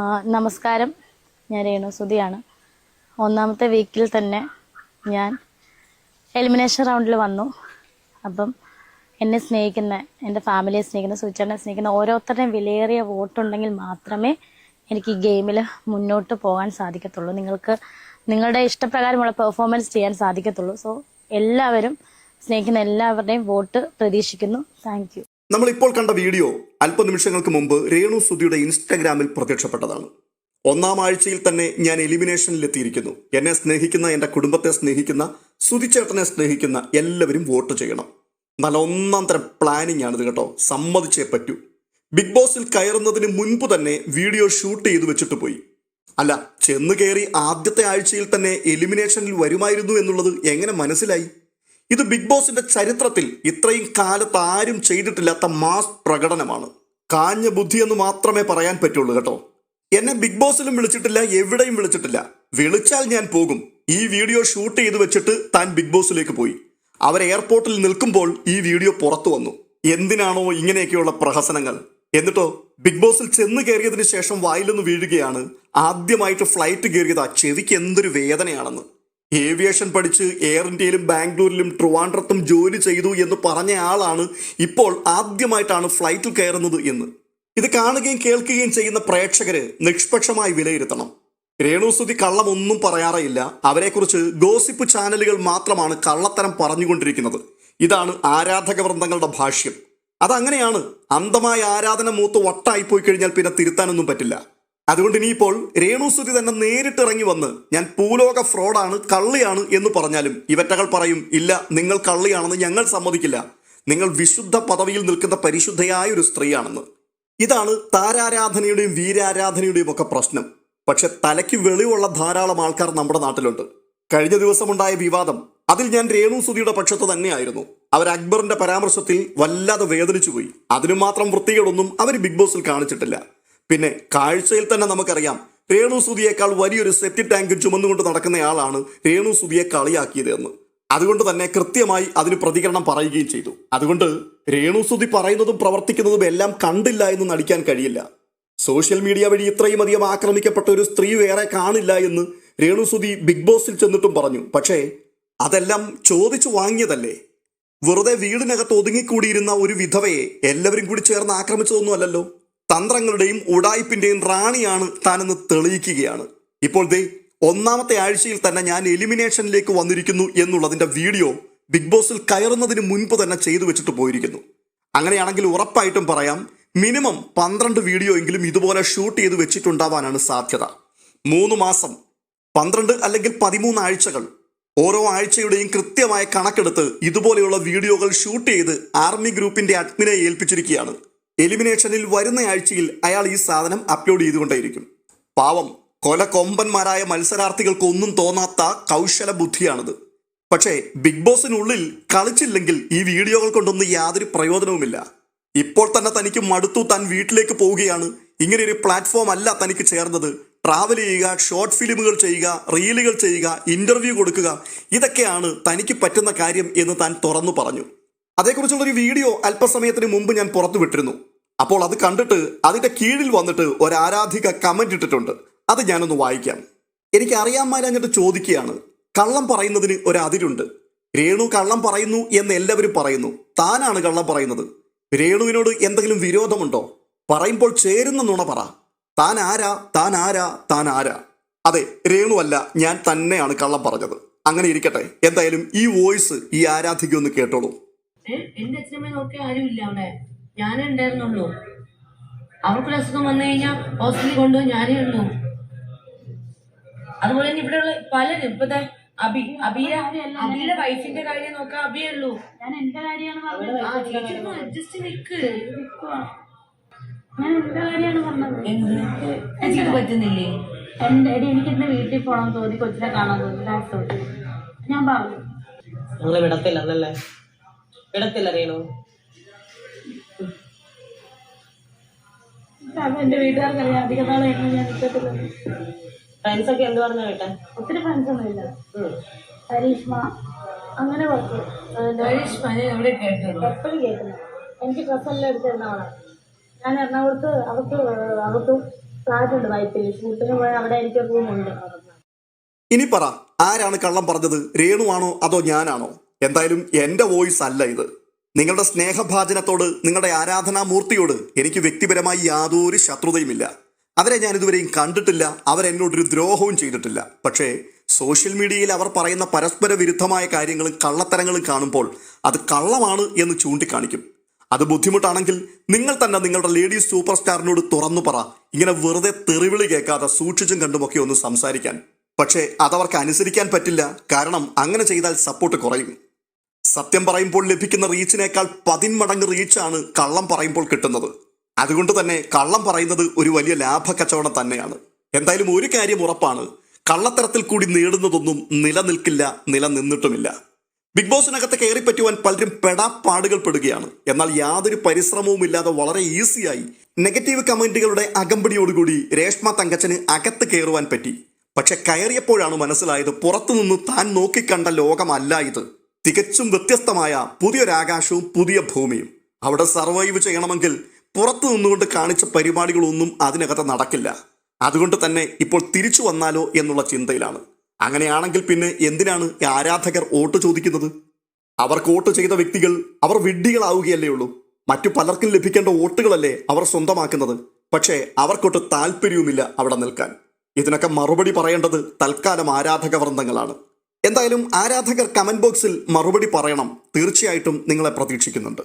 നമസ്കാരം. ഞാൻ രേണു സുധിയാണ്. ഒന്നാമത്തെ വീക്കിൽ തന്നെ ഞാൻ എലിമിനേഷൻ റൗണ്ടിൽ വന്നു. അപ്പം എന്നെ സ്നേഹിക്കുന്ന എന്റെ ഫാമിലിയെ സ്നേഹിക്കുന്ന സുചേട്ടനെ സ്നേഹിക്കുന്ന ഓരോരുത്തരുടെയും വിലയേറിയ വോട്ടുണ്ടെങ്കിൽ മാത്രമേ എനിക്ക് ഈ ഗെയിമിൽ മുന്നോട്ട് പോകാൻ സാധിക്കത്തുള്ളൂ. നിങ്ങൾക്ക് നിങ്ങളുടെ ഇഷ്ടപ്രകാരമുള്ള പെർഫോമൻസ് ചെയ്യാൻ സാധിക്കത്തുള്ളൂ. സോ എല്ലാവരും സ്നേഹിക്കുന്ന എല്ലാവരുടെയും വോട്ട് പ്രതീക്ഷിക്കുന്നു. താങ്ക് ഇപ്പോൾ കണ്ട വീഡിയോ അല്പനിമിഷങ്ങൾക്ക് മുമ്പ് രേണു സുധിയുടെ ഇൻസ്റ്റാഗ്രാമിൽ പ്രത്യക്ഷപ്പെട്ടതാണ്. ഒന്നാം ആഴ്ചയിൽ തന്നെ ഞാൻ എലിമിനേഷനിൽ എത്തിയിരിക്കുന്നു എന്നെ സ്നേഹിക്കുന്ന എന്റെ കുടുംബത്തെ സ്നേഹിക്കുന്ന സുധിച്ചേട്ടനെ സ്നേഹിക്കുന്ന എല്ലാവരും വോട്ട് ചെയ്യണം. നല്ല ഒന്നാം തരം പ്ലാനിങ് ആണിത് കേട്ടോ. സമ്മതിച്ചേ പറ്റൂ. ബിഗ് ബോസിൽ കയറുന്നതിന് മുൻപ് തന്നെ വീഡിയോ ഷൂട്ട് ചെയ്തു വെച്ചിട്ട് പോയി. അല്ല ചെന്ന് കയറി ആദ്യത്തെ ആഴ്ചയിൽ തന്നെ എലിമിനേഷനിൽ വരുമായിരുന്നു എന്നുള്ളത് എങ്ങനെ മനസ്സിലായി? ഇത് ബിഗ് ബോസിന്റെ ചരിത്രത്തിൽ ഇത്രയും കാലത്ത് ആരും ചെയ്തിട്ടില്ലാത്ത മാസ് പ്രകടനമാണ്. കാഞ്ഞ ബുദ്ധി എന്ന് മാത്രമേ പറയാൻ പറ്റുള്ളൂ കേട്ടോ. എന്നെ ബിഗ് ബോസിലും വിളിച്ചിട്ടില്ല എവിടെയും വിളിച്ചിട്ടില്ല. വിളിച്ചാൽ ഞാൻ പോകും. ഈ വീഡിയോ ഷൂട്ട് ചെയ്ത് വെച്ചിട്ട് താൻ ബിഗ് ബോസിലേക്ക് പോയി. അവർ എയർപോർട്ടിൽ നിൽക്കുമ്പോൾ ഈ വീഡിയോ പുറത്തു വന്നു. എന്തിനാണോ ഇങ്ങനെയൊക്കെയുള്ള പ്രഹസനങ്ങൾ? എന്നിട്ടോ ബിഗ് ബോസിൽ ചെന്ന് കയറിയതിന് ശേഷം വായിലൊന്ന് വീഴുകയാണ്. ആദ്യമായിട്ട് ഫ്ലൈറ്റ് കയറിയത്. ആ ചെവിക്ക് എന്തൊരു വേദനയാണെന്ന്. ഏവിയേഷൻ പഠിച്ച് എയർ ഇന്ത്യയിലും ബാംഗ്ലൂരിലും ട്രിവാൻഡ്രത്തും ജോലി ചെയ്തു എന്ന് പറഞ്ഞ ആളാണ് ഇപ്പോൾ ആദ്യമായിട്ടാണ് ഫ്ലൈറ്റിൽ കയറുന്നത് എന്ന്. ഇത് കാണുകയും കേൾക്കുകയും ചെയ്യുന്ന പ്രേക്ഷകര് നിഷ്പക്ഷമായി വിലയിരുത്തണം. രേണുസുതി കള്ളമൊന്നും പറയാറേയില്ല അവരെക്കുറിച്ച് ഗോസിപ്പ് ചാനലുകൾ മാത്രമാണ് കള്ളത്തരം പറഞ്ഞുകൊണ്ടിരിക്കുന്നത്. ഇതാണ് ആരാധക വൃന്ദങ്ങളുടെ ഭാഷ്യം. അതങ്ങനെയാണ്. അന്ധമായ ആരാധന മൂത്ത് വട്ടായി പോയി കഴിഞ്ഞാൽ പിന്നെ തിരുത്താനൊന്നും പറ്റില്ല. അതുകൊണ്ട് ഇനിയിപ്പോൾ രേണുസുതി തന്നെ നേരിട്ട് ഇറങ്ങി വന്ന് ഞാൻ പൂലോക ഫ്രോഡാണ് കള്ളിയാണ് എന്ന് പറഞ്ഞാലും ഇവറ്റകൾ പറയും ഇല്ല നിങ്ങൾ കള്ളിയാണെന്ന് ഞങ്ങൾ സമ്മതിക്കില്ല. നിങ്ങൾ വിശുദ്ധ പദവിയിൽ നിൽക്കുന്ന പരിശുദ്ധയായ ഒരു സ്ത്രീയാണെന്ന്. ഇതാണ് താരാരാധനയുടെയും വീരാരാധനയുടെയും ഒക്കെ പ്രശ്നം. പക്ഷെ തലയ്ക്ക് വെളിവുള്ള ധാരാളം ആൾക്കാർ നമ്മുടെ നാട്ടിലുണ്ട്. കഴിഞ്ഞ ദിവസമുണ്ടായ വിവാദം അതിൽ ഞാൻ രേണു സുധിയുടെ പക്ഷത്ത് തന്നെയായിരുന്നു. അവർ അക്ബറിന്റെ പരാമർശത്തിൽ വല്ലാതെ വേദനിച്ചു പോയി അതിനു മാത്രം അവർ ബിഗ് ബോസിൽ കാണിച്ചിട്ടില്ല. പിന്നെ കാഴ്ചയിൽ തന്നെ നമുക്കറിയാം രേണു സുധിയേക്കാൾ വലിയൊരു സെറ്റ് ടാങ്ക് ചുമന്നുകൊണ്ട് നടക്കുന്നയാളാണ് രേണു സുധിയെ കളിയാക്കിയത് എന്ന്. അതുകൊണ്ട് തന്നെ കൃത്യമായി അതിന് പ്രതികരണം പറയുകയും ചെയ്തു. അതുകൊണ്ട് രേണു സുധി പറയുന്നതും പ്രവർത്തിക്കുന്നതും എല്ലാം കണ്ടില്ല എന്ന് നടിക്കാൻ കഴിയില്ല. സോഷ്യൽ മീഡിയ വഴി ഇത്രയും അധികം ആക്രമിക്കപ്പെട്ട ഒരു സ്ത്രീ വേറെ കാണില്ല എന്ന് രേണു സുധി ബിഗ് ബോസിൽ ചെന്നിട്ടും പറഞ്ഞു. പക്ഷേ അതെല്ലാം ചോദിച്ചു വാങ്ങിയതല്ലേ? വെറുതെ വീടിനകത്ത് ഒതുങ്ങിക്കൂടിയിരുന്ന ഒരു വിധവയെ എല്ലാവരും കൂടി ചേർന്ന് ആക്രമിച്ചതൊന്നും അല്ലല്ലോ? തന്ത്രങ്ങളുടെയും ഉടായ്പിന്റെയും റാണിയാണ് താനെന്ന് തെളിയിക്കുകയാണ്. ഇപ്പോൾ ദേ ഒന്നാമത്തെ ആഴ്ചയിൽ തന്നെ ഞാൻ എലിമിനേഷനിലേക്ക് വന്നിരിക്കുന്നു എന്നുള്ളതിന്റെ വീഡിയോ ബിഗ് ബോസിൽ കയറുന്നതിന് മുൻപ് തന്നെ ചെയ്തു വെച്ചിട്ട് പോയിരിക്കുന്നു. അങ്ങനെയാണെങ്കിൽ ഉറപ്പായിട്ടും പറയാം മിനിമം പന്ത്രണ്ട് വീഡിയോ എങ്കിലും ഇതുപോലെ ഷൂട്ട് ചെയ്ത് വെച്ചിട്ടുണ്ടാവാനാണ് സാധ്യത. മൂന്ന് മാസം പന്ത്രണ്ട് അല്ലെങ്കിൽ പതിമൂന്ന് ആഴ്ചകൾ ഓരോ ആഴ്ചയുടെയും കൃത്യമായ കണക്കെടുത്ത് ഇതുപോലെയുള്ള വീഡിയോകൾ ഷൂട്ട് ചെയ്ത് ആർമി ഗ്രൂപ്പിന്റെ അഡ്മിനെ ഏൽപ്പിച്ചിരിക്കുകയാണ്. എലിമിനേഷനിൽ വരുന്ന ആഴ്ചയിൽ അയാൾ ഈ സാധനം അപ്ലോഡ് ചെയ്തുകൊണ്ടേയിരിക്കും. പാവം കൊല കൊമ്പന്മാരായ മത്സരാർത്ഥികൾക്കൊന്നും തോന്നാത്ത കൗശല ബുദ്ധിയാണിത്. പക്ഷേ ബിഗ് ബോസിനുള്ളിൽ കളിച്ചില്ലെങ്കിൽ ഈ വീഡിയോകൾ കൊണ്ടൊന്നും യാതൊരു പ്രയോജനവുമില്ല. ഇപ്പോൾ തന്നെ തനിക്ക് മടുത്തു താൻ വീട്ടിലേക്ക് പോവുകയാണ്. ഇങ്ങനെ ഒരു പ്ലാറ്റ്ഫോം അല്ല തനിക്ക് ചേർന്നത്. ട്രാവൽ ചെയ്യുക ഷോർട്ട് ഫിലിമുകൾ ചെയ്യുക റീലുകൾ ചെയ്യുക ഇന്റർവ്യൂ കൊടുക്കുക ഇതൊക്കെയാണ് തനിക്ക് പറ്റുന്ന കാര്യം എന്ന് താൻ തുറന്നു പറഞ്ഞു. അതേക്കുറിച്ചുള്ളൊരു വീഡിയോ അല്പസമയത്തിന് മുമ്പ് ഞാൻ പുറത്തു വിട്ടിരുന്നു അപ്പോൾ അത് കണ്ടിട്ട് അതിന്റെ കീഴിൽ വന്നിട്ട് ഒരു ആരാധിക കമന്റ് ഇട്ടിട്ടുണ്ട്. അത് ഞാനൊന്ന് വായിക്കാം. എനിക്ക് അറിയാൻ മേലഞ്ഞിട്ട് ചോദിക്കുകയാണ്. കള്ളം പറയുന്നതിന് ഒരു അതിരുണ്ട്. രേണു കള്ളം പറയുന്നു എന്ന് എല്ലാവരും പറയുന്നു. താനാണ് കള്ളം പറയുന്നത്. രേണുവിനോട് എന്തെങ്കിലും വിരോധമുണ്ടോ? പറയുമ്പോൾ ചേരുന്ന നുണ പറ. താൻ ആരാ താൻ ആരാ താൻ ആരാ അതെ രേണു അല്ല ഞാൻ തന്നെയാണ് കള്ളം പറഞ്ഞത്. അങ്ങനെ ഇരിക്കട്ടെ. എന്തായാലും ഈ വോയിസ് ഈ ആരാധിക ഒന്ന് കേട്ടോളൂ. ഞാനേ ഉണ്ടായിരുന്നുള്ളൂ അവർക്കൊരു അസുഖം വന്നു കഴിഞ്ഞാൽ ഹോസ്പിറ്റലിൽ കൊണ്ടുപോയി ഞാനേ ഉള്ളൂ അതുപോലെ തന്നെ ഇവിടെയുള്ള പലരും ഇപ്പത്തെ അബി അബിയ അബിയുടെ വൈഫിന്റെ കാര്യം നോക്കാം അബിയേ ഉള്ളൂ. ഞാൻ എന്റെ കാര്യമാണ് പറഞ്ഞത്? ആ അഡ്ജസ്റ്റ് നിക്ക്. ഞാൻ എന്റെ കാര്യമാണ് പറഞ്ഞത്? പറ്റുന്നില്ലേ? എന്റെ എനിക്ക് എന്റെ വീട്ടിൽ പോകണം തോന്നി കൊച്ചിനെ കാണാൻ തോന്നി. ലാസ്റ്റ് തോന്നി ഞാൻ പറഞ്ഞു. ഞങ്ങളെ വിടത്തില്ല എന്നല്ലേ വിടത്തില്ല റീനു കാരണം എന്റെ വീട്ടുകാർക്ക് അറിയാം അധിക നാളെ എന്നെ ഞാൻ ഫ്രണ്ട്സ് ഒക്കെ എന്ത് പറഞ്ഞു കേട്ടെ? ഒത്തിരി ഫ്രണ്ട്സ് ഒന്നും ഇല്ല. ഹരീഷ്മ അങ്ങനെ പറഞ്ഞു എപ്പോഴും കേൾക്കുന്നു. എനിക്ക് ഡ്രസ്സെല്ലാം എടുത്ത് തരുന്ന ആളാണ് ഞാൻ എറണാകുളത്ത് അവർക്ക് അവർക്ക് ഫ്ലാറ്റുണ്ട് വൈപ്പിൽ. ഷൂട്ടിന് പോയാൽ അവിടെ എനിക്ക് റൂമുണ്ട് ഇനി പറ ആരാണ് കള്ളം പറഞ്ഞത്? രേണു ആണോ അതോ ഞാനാണോ? എന്തായാലും എന്റെ വോയിസ് അല്ല ഇത്. നിങ്ങളുടെ സ്നേഹഭാചനത്തോട് നിങ്ങളുടെ ആരാധനാമൂർത്തിയോട് എനിക്ക് വ്യക്തിപരമായി യാതൊരു ശത്രുതയുമില്ല. അവരെ ഞാൻ ഇതുവരെയും കണ്ടിട്ടില്ല അവരെന്നോടൊരു ദ്രോഹവും ചെയ്തിട്ടില്ല. പക്ഷേ സോഷ്യൽ മീഡിയയിൽ അവർ പറയുന്ന പരസ്പര വിരുദ്ധമായ കാര്യങ്ങളും കള്ളത്തരങ്ങളും കാണുമ്പോൾ അത് കള്ളമാണ് എന്ന് ചൂണ്ടിക്കാണിക്കും. അത് ബുദ്ധിമുട്ടാണെങ്കിൽ നിങ്ങൾ തന്നെ നിങ്ങളുടെ ലേഡീസ് സൂപ്പർ സ്റ്റാറിനോട് തുറന്നു പറ. ഇങ്ങനെ വെറുതെ തെറിവിളി കേൾക്കാതെ സൂക്ഷിച്ചും കണ്ടുമൊക്കെ ഒന്ന് സംസാരിക്കാൻ. പക്ഷേ അതവർക്ക് അനുസരിക്കാൻ പറ്റില്ല. കാരണം അങ്ങനെ ചെയ്താൽ സപ്പോർട്ട് കുറയും. സത്യം പറയുമ്പോൾ ലഭിക്കുന്ന റീച്ചിനേക്കാൾ പതിന്മടങ്ങ് റീച്ചാണ് കള്ളം പറയുമ്പോൾ കിട്ടുന്നത്. അതുകൊണ്ട് തന്നെ കള്ളം പറയുന്നത് ഒരു വലിയ ലാഭ കച്ചവടം തന്നെയാണ്. എന്തായാലും ഒരു കാര്യം ഉറപ്പാണ്. കള്ളത്തരത്തിൽ കൂടി നേടുന്നതൊന്നും നിലനിൽക്കില്ല നിലനിന്നിട്ടുമില്ല. ബിഗ് ബോസിനകത്ത് കയറിപ്പറ്റുവാൻ പലരും പെടാപ്പാടുകൾ പെടുകയാണ് എന്നാൽ യാതൊരു പരിശ്രമവും ഇല്ലാതെ വളരെ ഈസിയായി നെഗറ്റീവ് കമന്റുകളുടെ അകമ്പടിയോടുകൂടി രേഷ്മ തങ്കച്ചന് അകത്ത് കയറുവാൻ പറ്റി. പക്ഷെ കയറിയപ്പോഴാണ് മനസ്സിലായത് പുറത്തുനിന്ന് താൻ നോക്കിക്കണ്ട ലോകമല്ല ഇത്. തികച്ചും വ്യത്യസ്തമായ പുതിയൊരാകാശവും പുതിയ ഭൂമിയും. അവിടെ സർവൈവ് ചെയ്യണമെങ്കിൽ പുറത്തു നിന്നുകൊണ്ട് കാണിച്ച പരിപാടികളൊന്നും അതിനകത്ത് നടക്കില്ല. അതുകൊണ്ട് തന്നെ ഇപ്പോൾ തിരിച്ചു വന്നാലോ എന്നുള്ള ചിന്തയിലാണ്. അങ്ങനെയാണെങ്കിൽ പിന്നെ എന്തിനാണ് ആരാധകർ വോട്ട് ചോദിക്കുന്നത്? അവർക്ക് വോട്ട് ചെയ്ത വ്യക്തികൾ അവർ വിഡ്ഢികളാവുകയല്ലേ ഉള്ളൂ. മറ്റു പലർക്കും ലഭിക്കേണ്ട വോട്ടുകളല്ലേ അവർ സ്വന്തമാക്കുന്നത്. പക്ഷേ അവർക്കൊട്ട് താല്പര്യവുമില്ല അവിടെ നിൽക്കാൻ. ഇതിനൊക്കെ മറുപടി പറയേണ്ടത് തൽക്കാലം ആരാധക വൃന്ദങ്ങളാണ് എന്തായാലും ആരാധകർ കമന്റ് ബോക്സിൽ മറുപടി പറയണം. തീർച്ചയായിട്ടും നിങ്ങളെ പ്രതീക്ഷിക്കുന്നുണ്ട്.